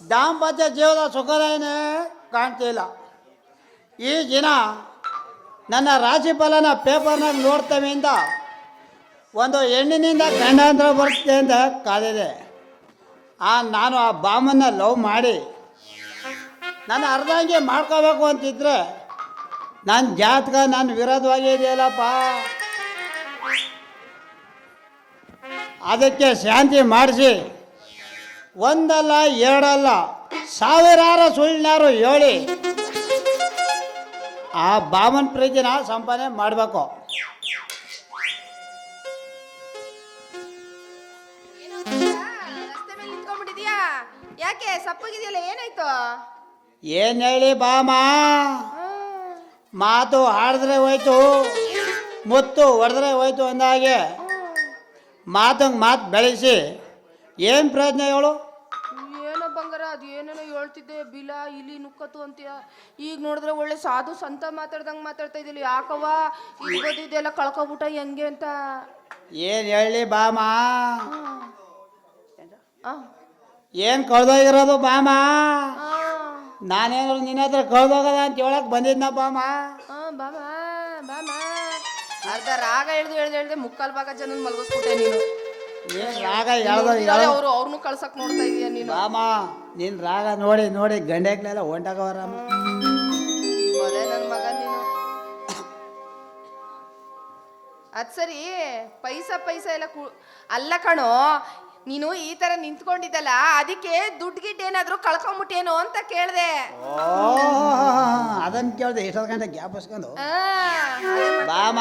ದಾಂಪತ್ಯ ಜೀವದ ಸುಖದೇನೇ ಕಾಣ್ತಿಲ್ಲ ಈ ದಿನ ನನ್ನ ರಾಶಿ ಫಲನ ಪೇಪರ್ನಾಗ ಅಂತ ಒಂದು ಹೆಣ್ಣಿನಿಂದ ಗಂಡಾಂತರ ಬರುತ್ತೆ ಅಂತ ಕಾದಿದೆ. ಆ, ನಾನು ಆ ಬಾಮನ್ನ ಲವ್ ಮಾಡಿ ನಾನು ಅರ್ಧಂಗೆ ಮಾಡ್ಕೋಬೇಕು ಅಂತಿದ್ರೆ ನನ್ನ ಜಾತಕ ನಾನು ವಿರೋಧವಾಗಿ ಇದೆಯಲ್ಲಪ್ಪ. ಅದಕ್ಕೆ ಶಾಂತಿ ಮಾಡಿಸಿ ಒಂದಲ್ಲ ಎರಡಲ್ಲ ಸಾವಿರಾರು ಸುಳ್ಳಿನಾರು ಹೇಳಿ. ಆ ಬಾಮನ್ ಪ್ರೀತಿನ ಸಂಪಾದನೆ ಮಾಡಬೇಕು. ಯಾಕೆ ಸಪ್ಪಗಿದೆಯಲ್ಲ ಏನಾಯ್ತು? ಏನ್ ಹೇಳಿ ಬಾಮ? ಮಾತು ಹಾಡಿದ್ರೆ ಹೋಯ್ತು ಮುತ್ತು ಹೊಡೆದ್ರೆ ಹೋಯ್ತು ಅಂದಾಗೆ. ಮಾತಂಗೆ ಮಾತು ಬೆಳೆಸಿ. ಏನು ಪ್ರಯತ್ನ ಹೇಳು? ಏನೋ ಬಂಗಾರ ಅದು ಏನೇನೋ ಹೇಳ್ತಿದ್ದೆ ಬಿಲ ಇಲಿ ನುಕ್ಕತ್ತು ಅಂತೀಯ. ಈಗ ನೋಡಿದ್ರೆ ಒಳ್ಳೆ ಸಾಧು ಸಂತ ಮಾತಾಡ್ದಂಗೆ ಮಾತಾಡ್ತಾ ಇದ್ದಿಲ್ಲ. ಯಾಕವ್ವ? ಇದೆಲ್ಲ ಕಳ್ಕೊಬಿಟ್ಟ ಹೆಂಗೆ ಅಂತ. ಏನು ಹೇಳಿ ಬಾಮ? ಏನ್ ಕಳ್ದೋಗಿರೋದು ಬಾಮ? ನಾನೇನು ನಿನ್ನ ಹತ್ರ ಕಳ್ದೋಗದ ಅಂತ ಹೇಳಕ್ ಬಂದಿದ್ನ ಬಾಮ? ಬಾಮ ಬಾಮ. ಅರ್ಧ ರಾಗ ಹೇಳ್ದು ಹೇಳ್ದು ಹೇಳ್ದೆ ಮುಕ್ಕಾಲ್ ಭಾಗ ಜನ ಮಲಗಿಸ್ಬಿಟ್ಟೆ ನೀನು. ಏನು ರಾಗ ಹೇಳ್ದ ಹೇಳು ಅವರು ಅವ್ರನ್ನೂ ಕಳ್ಸಕ್ ನೋಡ್ತಾ ಇದೀಯ ನೀನು. ಬಾಮಾ ನಿನ್ ರಾಗ ನೋಡಿ ನೋಡಿ ಗಂಡೆಗ್ಲೆಲ್ಲ ಹೊಂಟಾಗವರ ಒಲೆ ನನ್ ಮಗ ನೀನು. ಅದ್ ಸರಿ ಪೈಸಾ ಪೈಸ ಎಲ್ಲ ಕು ಅಲ್ಲ ಕಣೋ ನೀನು ಈ ತರ ನಿಂತ್ಕೊಂಡಿದ್ದಲ್ಲ ಅದಕ್ಕೆ ದುಡ್ಡು ಗಿಡ್ ಏನಾದ್ರು ಕಳ್ಕೊಂಬಿಟ್ಟೇನೋ ಅಂತ ಕೇಳ್ದೆ. ಓ ಅದನ್ನ ಕೇಳ್ದೆ ಎಷ್ಟು ಗಂಟೆ ಗ್ಯಾಪ್ ಹಸ್ಕೊಂಡು ಬಾಮ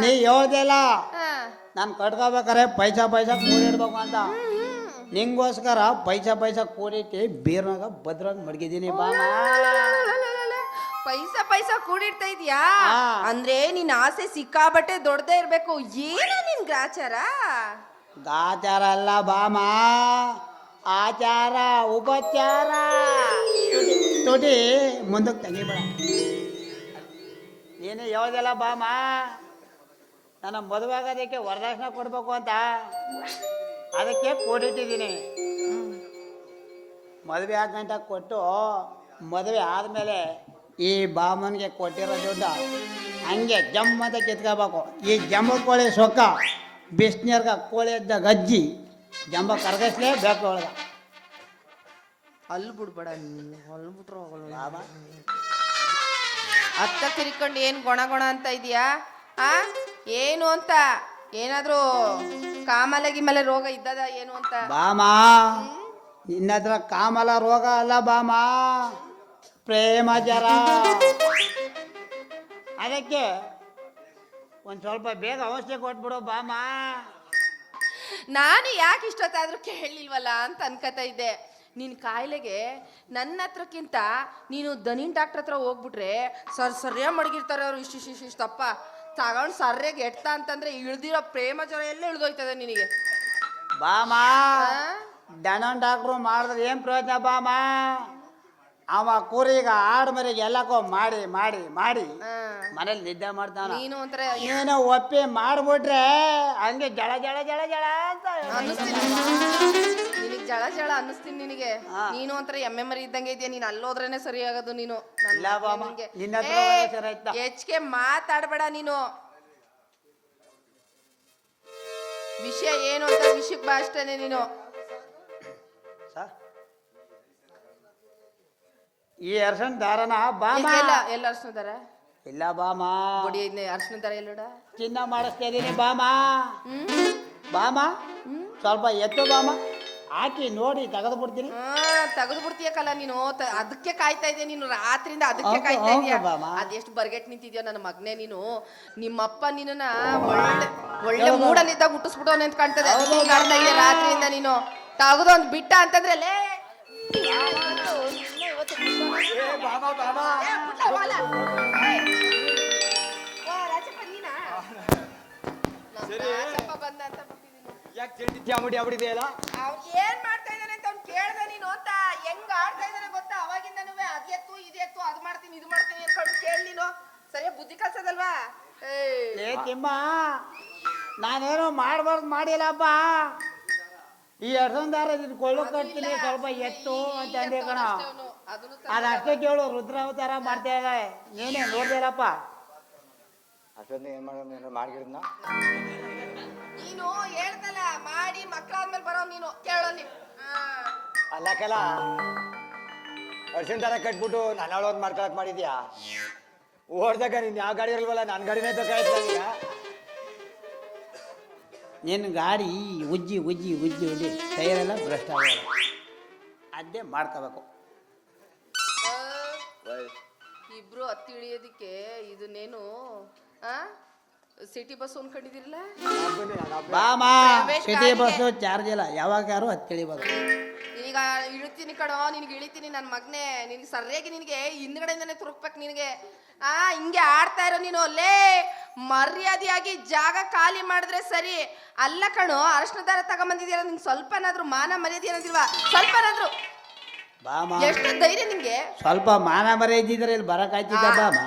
ನೀ ಯೋದೆಲ್ಲ ಆ, ನಾನು ಕಟ್ಕೋಬೇಕಾರೆ ಪೈಸಾ ಪೈಸಾ ಕೂಡಿಡ್ಬೇಕು ಅಂತ. ನಿಂಗೋಸ್ಕರ ಪೈಸಾ ಪೈಸಾ ಕೂಡಿಟ್ಟು ಬೀರ್ನಾಗ ಭದ್ರಂಗ್ ಮಡಗಿದ್ದೀನಿ ಬಾ ಪೈಸಾ ಪೈಸಾ ಕೂಡಿಡ್ತಾ ಇದೀಯಾ. ಅಂದ್ರೆ ನಿನ್ನ ಆಸೆ ಸಿಕ್ಕಾಬಟ್ಟೆ ದೊಡ್ಡದೇ ಇರಬೇಕು. ಏನು ನಿನ್ ಗ್ರಾಚಾರ? ಗಾಚಾರ ಅಲ್ಲ ಬಾಮ. ಆಚಾರ ಉಪಚಾರ. ತುಟಿ ಮುಂದಕ್ಕೆ ತೆಗಿಬೇಡ. ನೀನು ಹೇಳ್ದಲ್ಲ ಬಾಮ? ನನ್ನ ಮದುವೆ ಆಗೋದಕ್ಕೆ ವರದಕ್ಷಿಣೆ ಕೊಡಬೇಕು ಅಂತ. ಅದಕ್ಕೆ ಕೊಟ್ಟಿಟ್ಟಿದ್ದೀನಿ. ಮದುವೆ ಆದ ಗಂಟ ಕೊಟ್ಟು ಮದುವೆ ಆದಮೇಲೆ ಈ ಬಾಮನಿಗೆ ಕೊಟ್ಟಿರೋ ದುಡ್ಡು ಹಂಗೆ ಜಮ್ ಅಂತ ಕಿತ್ಕೋಬೇಕು. ಈ ಜಂಬ ಕೋಳಿ ಸೊಕ್ಕ ಬಿಸ್ನೀರ್ಗ ಕೋಳಿ ಇದ್ದ ಗಜ್ಜಿ ಜಂಬ ಕರ್ಗಿಸ್ಲೇಬೇಕು ಬೇಕು ಒಳಗ ಅಲ್ಲಿ ಬಿಡ್ಬೇಡ ಅಲ್ಲಿ ಬಿಟ್ರು ಲಾಭ? ಅತ್ತ ತಿರ್ಕೊಂಡು ಏನು ಗೊಣ ಗೊಣ ಅಂತ ಇದೆಯಾ? ಆ? ಏನು ಅಂತ? ಏನಾದ್ರೂ ಕಾಮಲ ಗಿಮಲ ರೋಗ ಇದ್ದದ ಏನು ಅಂತ? ಬಾಮಾ ನಿನ್ನ ಹತ್ರ ಕಾಮಲ ರೋಗ ಅಲ್ಲ ಬಾಮಾ. ಪ್ರೇಮ ಜರ. ಅದಕ್ಕೆ ಒಂದು ಸ್ವಲ್ಪ ಬೇಗ ಔಷಧಿ ಕೊಟ್ಬಿಡು ಬಾಮಾ. ನಾನು ಯಾಕೆ ಇಷ್ಟೊತ್ತಾದ್ರೂ ಕೇಳಲಿಲ್ವಲ್ಲ ಅಂತ ಅನ್ಕೋತಾ ಇದ್ದೆ. ನಿನ್ನ ಕಾಯಿಲೆಗೆ ನನ್ನ ಹತ್ರಕ್ಕಿಂತ ನೀನು ದನಿನ್ ಡಾಕ್ಟರ್ ಹತ್ರ ಹೋಗ್ಬಿಟ್ರೆ ಸರ್ ಸರಿಯಾಗಿ ಮಡಗಿರ್ತಾರೆ ಅವ್ರು. ಇಷ್ಟು ಇಷ್ಟು ಇಷ್ಟಪ್ಪ ತಗೊಂಡು ಸರ್ಯಾಗಿ ಎಟ್ತ ಅಂತಂದ್ರೆ ಇಳ್ದಿರೋ ಪ್ರೇಮ ಜ್ವರ ಎಲ್ಲ ಇಳ್ದೋಯ್ತದೆ ನಿನಗೆ. ಬಾಮಾ? ದನನ್ ಡಾಕ್ಟ್ರು ಮಾಡಿದ್ರೆ ಏನು ಪ್ರಯೋಜನ ಬಾಮಾ? ಅವ ಕೂರಿಗ ಆಡು ಮರಿಗೆ ಎಲ್ಲಕ್ಕೋ ಮಾಡಿ ಮಾಡಿ ಮಾಡಿ. ಮನೇಲಿ ನಿದ್ದೆ ಮಾಡ್ತಾನ. ನೀನು ಒಂಥರ ನೀನು ಒಪ್ಪಿ ಮಾಡ್ಬಿಟ್ರೆ ಹಂಗೆ ಜಳ ಜಳ ಜಳ ಜಳ ಅಂತ ಅನ್ನಿಸ್ತೀನಿ ನಿನಗೆ. ನೀನು ಒಂಥರ ಎಮ್ಮೆ ಮರಿ ಇದ್ದಂಗೆ ಇದೆಯಾ ನೀನು ಅಲ್ಲೋದ್ರೇನೆ ಸರಿ ಆಗೋದು ನೀನು. ಇಲ್ಲ ಬಾಮ, ನಿನ್ನ ಹತ್ರ ಹೋದ್ರೆ ಸರಿ ಆಯ್ತಾ? ಹೆಚ್ಚಿಗೆ ಮಾತಾಡ್ಬೇಡ ನೀನು. ವಿಷಯ ಏನು ಅಂತ ವಿಷಯಕ್ಕೆ ಬಾ ಅಷ್ಟೇನೆ ನೀನು. ಸರ್ ಈ ಅರ್ಶನ್ ದಾರನ ಬಾಮ. ಎಲ್ಲ ಎಲ್ಲ ಅರ್ಶನ ದಾರ? ಇಲ್ಲ ಬಾಮ. ಬಡಿ ಅರ್ಶನ ದಾರ ಎಲ್ಲೋಡ? ಚಿನ್ನ ಮಾಡಿಸ್ತಾ ಇದೀನಿ ಬಾಮ. ಹ್ಮ್? ಬಾಮ? ಹ್ಮ್? ಸ್ವಲ್ಪ ಎತ್ತು ಬಾಮ. ಹಾಕಿ ನೋಡಿ ತೆಗೆದು ಬಿಡ್ತೀನಿ. ತೆಗೆದು ಬಿಡ್ತೀಯಕ್ಕಲ್ಲ ನೀನು. ತ- ಅದಕ್ಕೆ ಕಾಯ್ತಾ ಇದೆಯಾ ನೀನು ರಾತ್ರಿಯಿಂದ ಅದಕ್ಕೆ ಹೌದು, ಕಾಯ್ತಾ ಇದೆಯಾ? ಹೌದು ಬಾಮ. ಅದೆಷ್ಟು ಬರ್ಗೆಟ್ ನಿಂತಿದ್ಯೋ ನನ್ನ ಮಗನೇ ನೀನು. ನಿಮ್ಮಪ್ಪ ನಿನ್ನ ಒಳ್ಳೆ ಒಳ್ಳೆ ಮೂಡಲ್ಲಿದ್ದಾಗ ಹುಟ್ಟಿಸ್ಬಿಡೋನೆ ಅಂತ ಕಾಣ್ತದೆ. ಅದಕ್ಕೆ ಹಿಂಗ್ ಆಡ್ತಾ ಇದೆಯಾ ರಾತ್ರಿಯಿಂದ ನೀನು? ತೆಗೆದು ಒಂದು ಬಿಟ್ಟ ಅಂತಂದ್ರೆ ಲೇ! ಏ. ಓ, ರಾಜಪ್ಪ ನೀನಾ? ನಮ್ಮ ರಾಜಪ್ಪ ಬಂದ ಅಂತ ಬಿಟ್ಟಿದೀನಿ. ಯಾಕೆ ಚೆಂಡಿ ಚಾಮುಡಿ ಆಗ್ಬಿಟ್ಟಿದೆಯಲ್ಲ ಅವ್ನ್ ಏನ್ ಮಾಡ್ತಾ ಇದ್ದಾನೆ ಅಂತ ಅವ್ನು ಕೇಳ್ದೆ ನೀನು ಅಂತ. ಹೆಂಗ್ ಆಡ್ತಾ ಇದ್ದಾನೆ ಗೊತ್ತಾ? ಅವಾಗಿಂದನೂ ಅದ್ ಎತ್ತು ಇದು ಎತ್ತು ಅದು ಮಾಡ್ತೀನಿ ಇದು ಮಾಡ್ತೀನಿ ಅನ್ಕೊಂಡು ಕೇಳಿ ನೀನು. ಸರಿಯಾಗಿ ಬುದ್ಧಿ ಕಲ್ಸದಲ್ವಾ? ಏ ತಿಮ್ಮ ನಾನೇನೋ ಮಾಡಬಾರ್ದು ಮಾಡಿಲ್ಲಪ್ಪ ಈ ಅರ್ಧಾರ ದಾರ ಇದು ಕೊಳ್ಳು ಕಟ್ತೀನಿ ಸ್ವಲ್ಪ ಎತ್ತು ಅಂತ ಅಂದೆ ಕಣ. ಅದನ್ನು ಅಷ್ಟೇ ಕೇಳು ರುದ್ರಾವತಾರ ಮಾಡ್ತಾ ಇದ್ದಾಳೆ ನೀನೇ ನೋಡ್ದಿಲ್ಲಪ್ಪ ಅಷ್ಟೊಂದು ಏನು ಮಾಡೋದು ಏನಾರ ಮಾಡ್ಗಿಡ್ನ ನೀನು ಹೇಳ್ತಲ್ಲ ಮಾಡಿ ಮಕ್ಕಳಾದ್ಮೇಲೆ ಬರೋ ನೀನು. ಕೇಳೋ ನೀ ಅಲ್ಲಕ್ಕೆಲ್ಲ ಅರ್ಶಿನ ತರ ಕಟ್ಬಿಟ್ಟು ನಾನು ಹೇಳೋದು ಮಾಡ್ಕೊಳಕ್ ಮಾಡಿದ್ಯಾ? ಓಡ್ದಾಗ ನೀನ್ ಯಾವ ಗಾಡಿ ಇರಲ್ವಲ್ಲ ನನ್ನ ಗಾಡಿನೇ ಬೇಕಾಯ್ತು ನನಗೆ. ನಿನ್ನ ಗಾಡಿ ಉಜ್ಜಿ ಉಜ್ಜಿ ಉಜ್ಜಿ ಉಜ್ಜಿ ಟೈರೆಲ್ಲ ಭ್ರಷ್ಟ ಅದೇ ಮಾಡ್ಕೋಬೇಕು. ಇಬ್ರು ಹತ್ತಿ ಇಳಿಯೋದಿಕ್ಕೆ ಇದನ್ನೇನು ಆ ಸಿಟಿ ಬಸ್ ಅನ್ಕೊಂಡಿದಿರಲ್ಲ ಬಾಮಾ ಸಿಟಿ ಬಸ್ ಬಸ್ಸು ಚಾರ್ಜ್ ಇಲ್ಲ. ಯಾವಾಗಾರು ಅದ್ ತಿಳಿಬೋದು. ಈಗ ಇಳಿತೀನಿ ಕಣೋ ನಿನ್ಗೆ ಇಳಿತೀನಿ ನನ್ನ ಮಗ್ನೆ. ನಿನ್ಗೆ ಸರಿಯಾಗಿ ನಿನಗೆ ಹಿಂದ್ಗಡೆಯಿಂದನೇ ತುರುಕ್ಬೇಕು ನಿನಗೆ. ಆ ಹಿಂಗೆ ಆಡ್ತಾ ಇರೋ ನೀನು ಅಲ್ಲೇ ಮರ್ಯಾದೆಯಾಗಿ ಜಾಗ ಖಾಲಿ ಮಾಡಿದ್ರೆ ಸರಿ. ಅಲ್ಲ ಕಣೋ ಅರಶಿನ ದಾರ ನಿನ್ ನಿಂಗೆ ಸ್ವಲ್ಪನಾದ್ರೂ ಮಾನ ಮರ್ಯಾದೆ ಏನಾದಿಲ್ವಾ ಸ್ವಲ್ಪನಾದ್ರೂ ಬಾಮಾ ಎಷ್ಟು ಧೈರ್ಯ ನಿಂಗೆ? ಸ್ವಲ್ಪ ಮಾನ ಮರ್ಯಾದೆ ಇದ್ರೆ ಇಲ್ಲಿ ಬರಕಾಯ್ತಿದ್ದ ಬಾಮ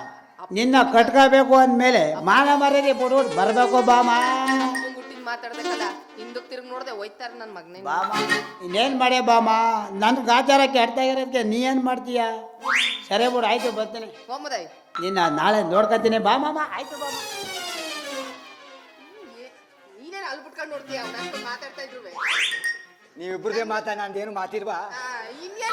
ನಿನ್ನ ಕಟ್ಕೋಬೇಕು ಅಂದ್ಮೇಲೆ ಮಾನ ಮರ್ಯಾದೆ ಬಿಡ್ಬಿಟ್ಟು ಬರಬೇಕು ಬಾಮ. ಗುಟ್ಟಿನ ಮಾತಾಡ್ದಕ್ಕಲ್ಲ ಹಿಂದಕ್ಕೆ ತಿರುಗಿ ನೋಡ್ದೆ ಹೋಯ್ತಾರ ನನ್ನ ಮಗನೇ ಬಾಮ ಇನ್ನೇನು ಮಾಡ್ಯ ಬಾಮ? ನನ್ನ ಗಾಚಾರ ಕೆಡ್ತಾ ಇರೋದಕ್ಕೆ ನೀ ಏನ್ ಮಾಡ್ತೀಯ? ಸರಿ ಬಿಡು ಆಯ್ತು ಬರ್ತೀನಿ. ನಿನ್ನ ನಾಳೆ ನೋಡ್ಕೊತೀನಿ. ಬಾ ಮಾಮ ಆಯ್ತು ಬಾಮ. ನೀನೇನು ಅಲ್ಲಿ ಬಿಟ್ಕೊಂಡು ನೋಡ್ತೀಯ? ಅವ್ನ ಮಾತಾಡ್ತಾ ಇದ್ರು ನೀವಿಬ್ರದೇ ಮಾತಾ ನಂದೇನು ಮಾತಿರ್ವಾ ಇನ್ನೆಲ್ಲಿ ನಿಂತರ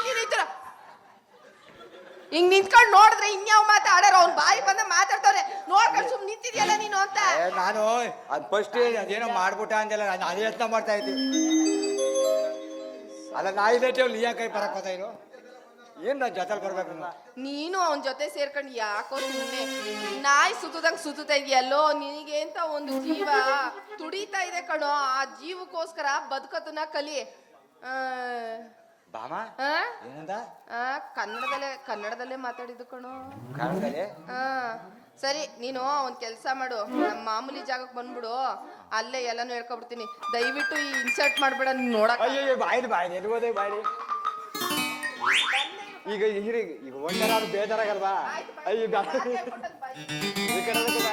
ಹಿಂಗ್ ನಿಂತ್ಕೊಂಡು ನೋಡಿದ್ರೆ ಇನ್ಯಾವ ಮಾತಾಡೋರು ಅವ್ನ್ ಬಾಯಿ ಬಂದ ಮಾತಾಡ್ತಾವ್ರೆ. ನೋಡ್ಕೊಂಡು ಸುಮ್ ನಿಂತಿದ್ಯಲ್ಲ ನೀನು ಅಂತ? ಏ, ನಾನು ಅದ್ ಫಸ್ಟ್ ಅದೇನೋ ಮಾಡ್ಬಿಟ್ಟ ಅಂದೆಲ್ಲ ನಾನು ಅದೇ ಯತ್ನ ಮಾಡ್ತಾ ಇದ್ದೆ. ಅಲ್ಲ ನಾಯಿ ಇದೇ ನೀ ಯಾಕೆ ಕೈ ಬರಕ್ ಹೋದ ಇರು ಏನ್ ನಾನು ಜೊತೆಲಿ ಬರ್ಬೇಕು ನೀನು? ನೀನು ಅವನ್ ಜೊತೆ ಸೇರ್ಕೊಂಡು ಯಾಕೋ ಸುಮ್ಮನೆ ನಾಯಿ ಸುತ್ತದಂಗ್ ಸುತ್ತಾ ಇದೆಯಲ್ಲೋ ನಿನಗೆ ಅಂತ ಒಂದು ಜೀವ? ತುಡಿತಾ ಇದೆ ಕಣೋ ಆ ಜೀವಕ್ಕೋಸ್ಕರ ಬದುಕತನ ಕಲಿ. ಆ, ಬಾಮ? ಆ? ಏನಂದ? ಆ, ಕನ್ನಡದಲ್ಲೇ ಕನ್ನಡದಲ್ಲೇ ಮಾತಾಡಿದ್ದು ಕಣೋ. ಕಾರಣದಲ್ಲಿ ಹಾ ಸರಿ ನೀನು ಒಂದ್ ಕೆಲಸ ಮಾಡು. ನಮ್ಮ ಮಾಮೂಲಿ ಜಾಗಕ್ಕೆ ಬಂದ್ಬಿಡು. ಅಲ್ಲೇ ಎಲ್ಲಾನು ಹೇಳ್ಕೊಬಿಡ್ತೀನಿ. ದಯವಿಟ್ಟು ಈ ಇನ್ಸರ್ಟ್ ಮಾಡ್ಬೇಡ ನೀನ್ ನೋಡಕ್ ಅಯ್ಯೋ ಬಾಯ್ದು ಬಾಯ್ ಎಲ್ಲಿ ಹೋದೆ ಬಾಯ್ದು ಈಗ ಈಗ ಈಗ ಒಂದರ ಬೇಜಾರಾಗಲ್ವಾ? ಅಯ್ಯೋ ಬಾ- ಈ ಕಡೆ ಅದಕ್ಕೆ ಬಾ.